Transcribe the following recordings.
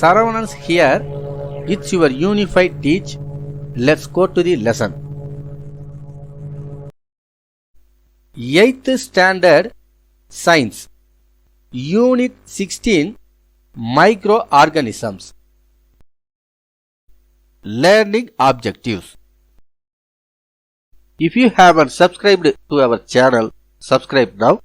Saravanans here. It's your unified teach. Let's go to the lesson. 8th Standard Science Unit 16 Microorganisms Learning Objectives If you haven't subscribed to our channel, subscribe now.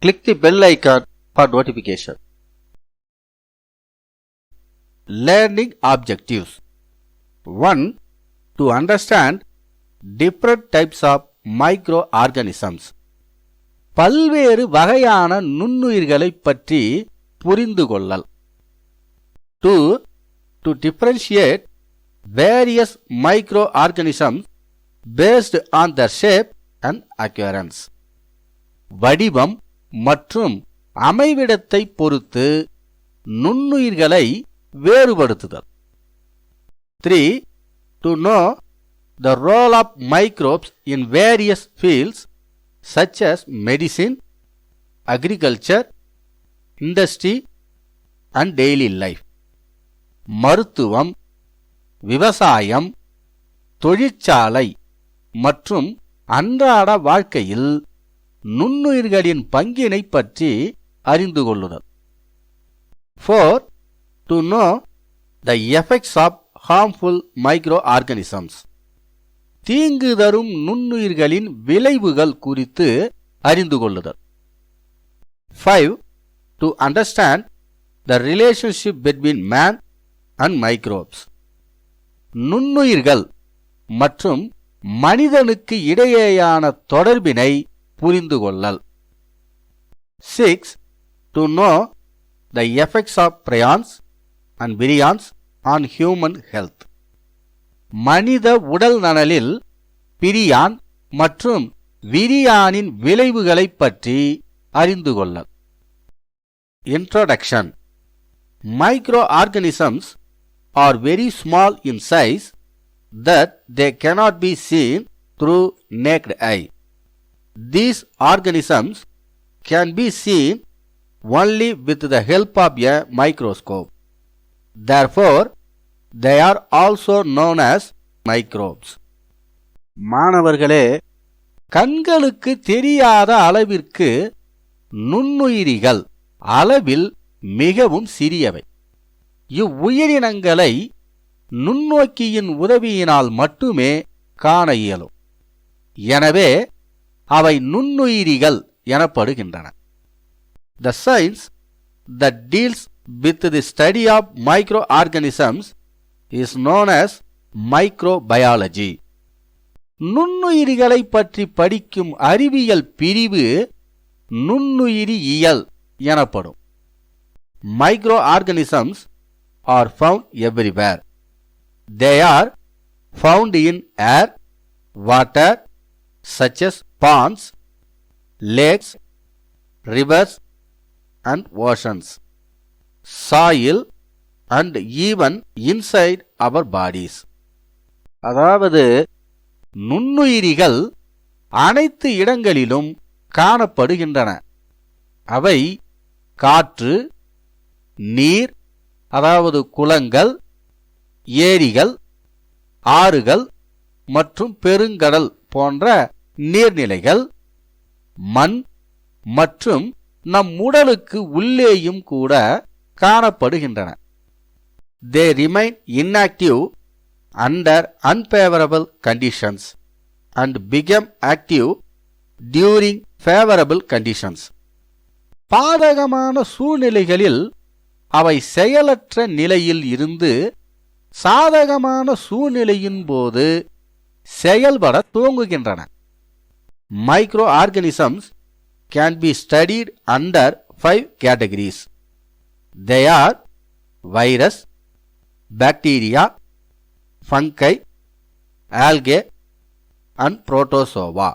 Click the bell icon for notification. Learning Objectives 1. To understand different types of microorganisms. பல்வேறு வகையான நுண்ணுயிர்களைப் பற்றி புரிந்து கொள்ளல் two to differentiate various micro organisms based on the shape and occurrence வடிவம் மற்றும் அமைவிடத்தை பொறுத்து நுண்ணுயிர்களை வேறுபடுத்துதல். Three to know the role of microbes in various fields such as medicine agriculture industry and daily life மருத்துவம் விவசாயம் தொழிற்சாலை மற்றும் அன்றாட வாழ்க்கையில் நுண்ணுயிர்களின் பங்கினை பற்றி அறிந்து கொள்ளுதல். Four to know the effects of harmful micro organisms தீங்கு தரும் நுண்ணுயிர்களின் விளைவுகள் குறித்து அறிந்து கொள்ளுதல். Five to understand the relationship between man and microbes நுண்ணுயிர்கள் மற்றும் மனிதனுக்கு இடையேயான தொடர்பினை புரிந்து கொள்ளல். Six to know the effects of prions And virions on human health மனித உடல் நலனில் பிரியான் மற்றும் விரியானின் விளைவுகளைப் பற்றி அறிந்து கொள்ளல் introduction microorganisms are very small in size that they cannot be seen through naked eye. These organisms can be seen only with the help of a microscope. Therefore, they are also known as microbes. மாணவர்களே கண்களுக்கு தெரியாத அளவிற்கு நுண்ணுயிரிகள். அளவில் மிகவும் சிறியவை. இவ்வுயிரினங்களை நுண்ணோக்கியின் உதவியினால் மட்டுமே காண இயலும். எனவே அவை நுண்ணுயிரிகள் எனப்படுகின்றன. The science that deals with the study of micro organisms is known as microbiology நுண்ணுயிரிகளை பற்றி படிக்கும் அறிவியல் பிரிவு நுண்ணுயிரியல் எனப்படும். Micro organisms are found everywhere They are found in air, water, such as ponds, lakes, rivers, and soil and even inside our bodies அதாவது நுண்ணுயிரிகள் அனைத்து இடங்களிலும் காணப்படுகின்றன. அவை காற்று நீர் அதாவது குளங்கள் ஏரிகள் ஆறுகள் மற்றும் பெருங்கடல் போன்ற நீர்நிலைகள் மண் மற்றும் நம் உடலுக்கு உள்ளேயும் கூட காணப்படுகின்றன. They remain inactive under unfavourable conditions and become active during favourable conditions பாதகமான சூழ்நிலைகளில் அவை செயலற்ற நிலையில் இருந்து சாதகமான சூழ்நிலையின் போது செயல்பட துவங்குகின்றன. Micro organisms can be studied under five categories they are virus bacteria fungi algae and protozoa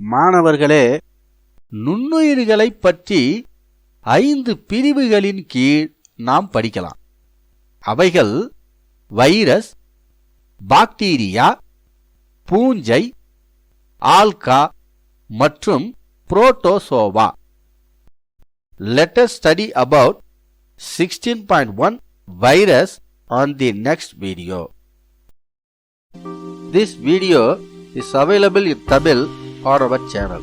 மாணவர்களே நுண்ணுயிர்களைப் பற்றி ஐந்து பிரிவுகளின் கீழ் நாம் படிக்கலாம். அவைகள் வைரஸ் பாக்டீரியா பூஞ்சை ஆல்கா மற்றும் protozoa. Let study about 16.1 virus on the next video. This video is available in Tamil on our channel.